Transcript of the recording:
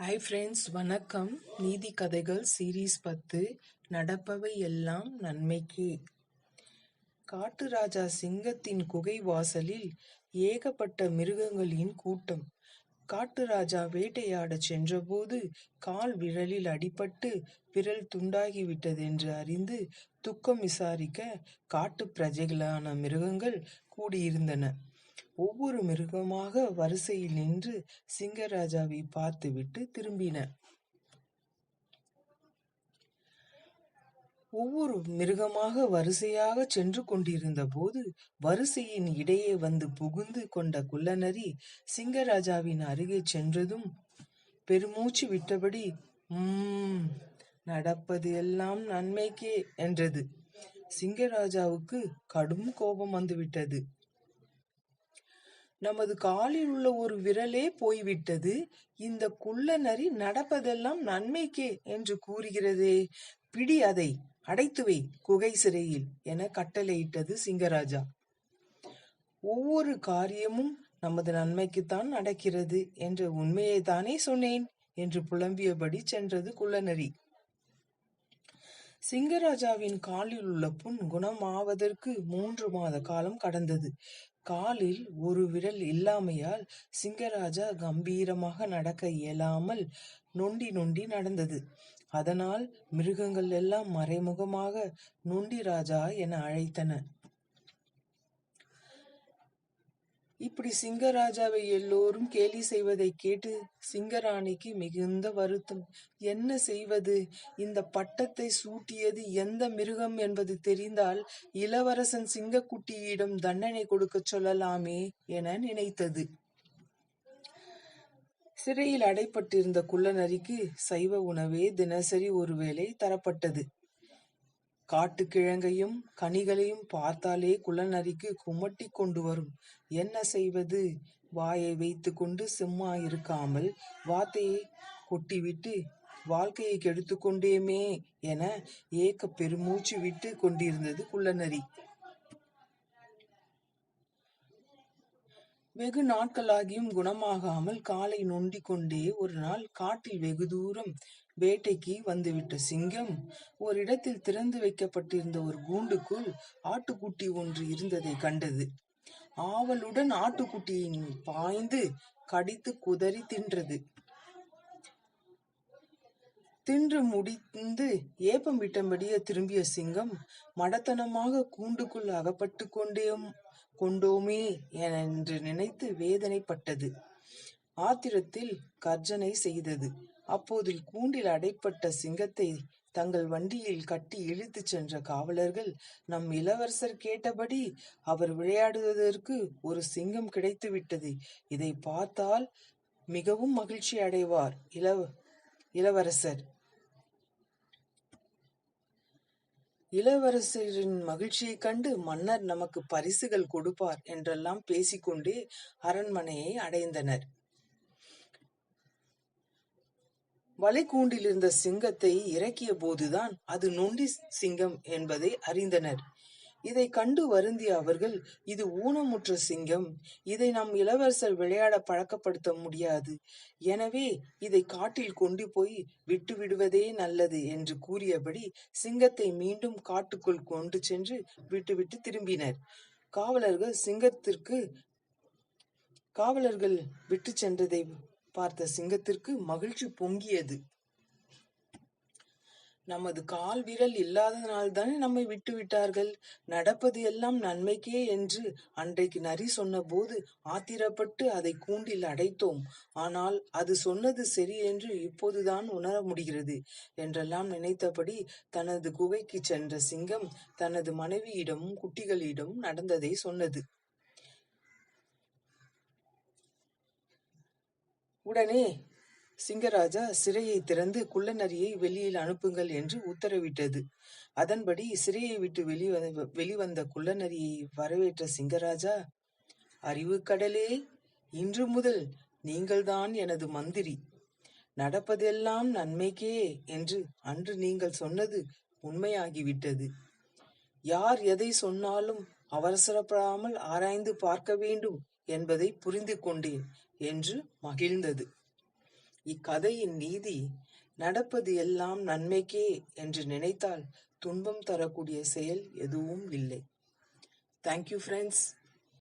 Hi friends வணக்கம். நீதி கதைகள் சீரீஸ் பத்து நடப்பவை எல்லாம் நன்மைக்கு. காட்டு ராஜா சிங்கத்தின் குகை வாசலில் ஏகப்பட்ட மிருகங்களின் கூட்டம். காட்டு ராஜா வேட்டையாடச் சென்றபோது கால் விரலில் அடிபட்டு விரல் துண்டாகிவிட்டதென்று அறிந்து துக்கம் விசாரிக்க காட்டு பிரஜைகளான மிருகங்கள் கூடியிருந்தன. ஒவ்வொரு மிருகமாக வரிசையில் நின்று சிங்கராஜாவை பார்த்துவிட்டு திரும்பின. ஒவ்வொரு மிருகமாக வரிசையாக சென்று கொண்டிருந்த போது வரிசையின் இடையே வந்து புகுந்து கொண்ட குள்ளநரி சிங்கராஜாவின் அருகே சென்றதும் பெருமூச்சு விட்டபடி உம் நடப்பது எல்லாம் நன்மைக்கே என்றது. சிங்கராஜாவுக்கு கடும் கோபம் வந்துவிட்டது. நமது காலில் உள்ள ஒரு விரலே போய்விட்டது. இந்த குள்ள நரி நடப்பதெல்லாம் நன்மைக்கே என்று கூறுகிறதே. பிடி அதை அடைத்துவை குகை சிறையில் என கட்டளையிட்டது சிங்கராஜா. ஒவ்வொரு காரியமும் நமது நன்மைக்குத்தான் நடக்கிறது என்ற உண்மையை தானே சொன்னேன் என்று புலம்பியபடி சென்றது குள்ளநரி. சிங்கராஜாவின் காலில் உள்ள புண் குணமாவதற்கு மூன்று மாத காலம் கடந்தது. காலில் ஒரு விரல் இல்லாமையால் சிங்கராஜா கம்பீரமாக நடக்க இயலாமல் நொண்டி நொண்டி நடந்தது. அதனால் மிருகங்கள் எல்லாம் மறைமுகமாக நொண்டி ராஜா என அழைத்தன. இப்படி சிங்கராஜாவை எல்லோரும் கேலி செய்வதை கேட்டு சிங்கராணிக்கு மிகுந்த வருத்தம். என்ன செய்வது? இந்த பட்டத்தை சூட்டியது எந்த மிருகம் என்பது தெரிந்தால் இளவரசன் சிங்கக்குட்டியிடம் தண்டனை கொடுக்கச் சொல்லலாமே என நினைத்தது. சிறையில் அடைப்பட்டிருந்த குள்ளநரிக்கு சைவ உணவே தினசரி ஒருவேளை தரப்பட்டது. காட்டுக்கிழங்கையும் கனிகளையும் பார்த்தாலே குள்ளநரிக்கு குமட்டி கொண்டு வரும். என்ன செய்வது? வாயை வைத்து கொண்டு சும்மா இருக்காமல் வார்த்தையை கொட்டிவிட்டு வாழ்க்கையை கெடுத்து கொண்டேமே என ஏக்க பெருமூச்சு விட்டு கொண்டிருந்தது குள்ளநரி வெகு நாட்களாகியும் குணமாகாமல் காலை நொண்டிக் கொண்டே ஒரு நாள் காட்டில் வெகு தூரம் வேட்டைக்கு வந்துவிட்ட சிங்கம் ஓரிடத்தில் திறந்து வைக்கப்பட்டிருந்த ஒரு கூண்டுக்குள் ஆட்டுக்குட்டி ஒன்று இருந்ததை கண்டது. ஆவலுடன் ஆட்டுக்குட்டியின் பாய்ந்து கடித்து குதறி தின்றது. தின்று முடிந்து ஏப்பம் விட்டபடியே திரும்பிய சிங்கம் மடத்தனமாக கூண்டுக்குள் அகப்பட்டு கொண்டே கொண்டோமே என்று நினைத்து வேதனைப்பட்டது. ஆத்திரத்தில் கர்ஜனை செய்தது. அப்போது கூண்டில் அடைப்பட்ட சிங்கத்தை தங்கள் வண்டியில் கட்டி இழுத்துச் சென்ற காவலர்கள் நம் இளவரசர் கேட்டபடி அவர் விளையாடுவதற்கு ஒரு சிங்கம் கிடைத்துவிட்டது இதை பார்த்தால் மிகவும் மகிழ்ச்சி அடைவார் இளவரசர். இளவரசரின் மகிழ்ச்சியைக் கண்டு மன்னர் நமக்கு பரிசுகள் கொடுப்பார் என்றெல்லாம் பேசிக்கொண்டே அரண்மனையை அடைந்தனர். வளைக்கூண்டில் இருந்த சிங்கத்தை இறக்கிய போதுதான் அது நொண்டி சிங்கம் என்பதை அறிந்தனர். இதை கண்டு வருந்திய அவர்கள் இது ஊனமுற்ற சிங்கம். இதை நம் இளவரசர் விளையாட பழக்கப்படுத்த முடியாது. எனவே இதை காட்டில் கொண்டு போய் விட்டு விடுவதே நல்லது என்று கூறியபடி சிங்கத்தை மீண்டும் காட்டுக்குள் கொண்டு சென்று விட்டுவிட்டு திரும்பினர். காவலர்கள் சிங்கத்திற்கு காவலர்கள் விட்டு சென்றதை பார்த்த சிங்கத்திற்கு மகிழ்ச்சி பொங்கியது. நமது கால் விரல் இல்லாததனால்தானே நம்மை விட்டு விட்டார்கள். நடப்பது எல்லாம் நன்மைக்கே என்று அன்றைக்கு நரி சொன்னபோது ஆத்திரப்பட்டு அதை கூண்டில் அடைத்தோம். ஆனால் அது சொன்னது சரி என்று இப்போதுதான் உணர முடிகிறது என்றெல்லாம் நினைத்தபடி தனது குகைக்கு சென்ற சிங்கம் தனது மனைவியிடமும் குட்டிகளிடம் நடந்ததை சொன்னது. உடனே சிங்கராஜா சிறையை திறந்து குள்ளநரியை வெளியில் அனுப்புங்கள் என்று உத்தரவிட்டது. அதன்படி சிறையை விட்டு வெளிவந்த வெளிவந்த குள்ளநரியை வரவேற்ற சிங்கராஜா அறிவு கடலே இன்று முதல் நீங்கள்தான் எனது மந்திரி. நடப்பதெல்லாம் நன்மைக்கே என்று அன்று நீங்கள் சொன்னது உண்மையாகிவிட்டது. யார் எதை சொன்னாலும் அவசரப்படாமல் ஆராய்ந்து பார்க்க வேண்டும் என்பதை புரிந்து கொண்டேன் என்று மகிழ்ந்தது. இக்கதையின் நீதி நடப்பது எல்லாம் நன்மைக்கே என்று நினைத்தால் துன்பம் தரக்கூடிய செயல் எதுவும் இல்லை. Thank you friends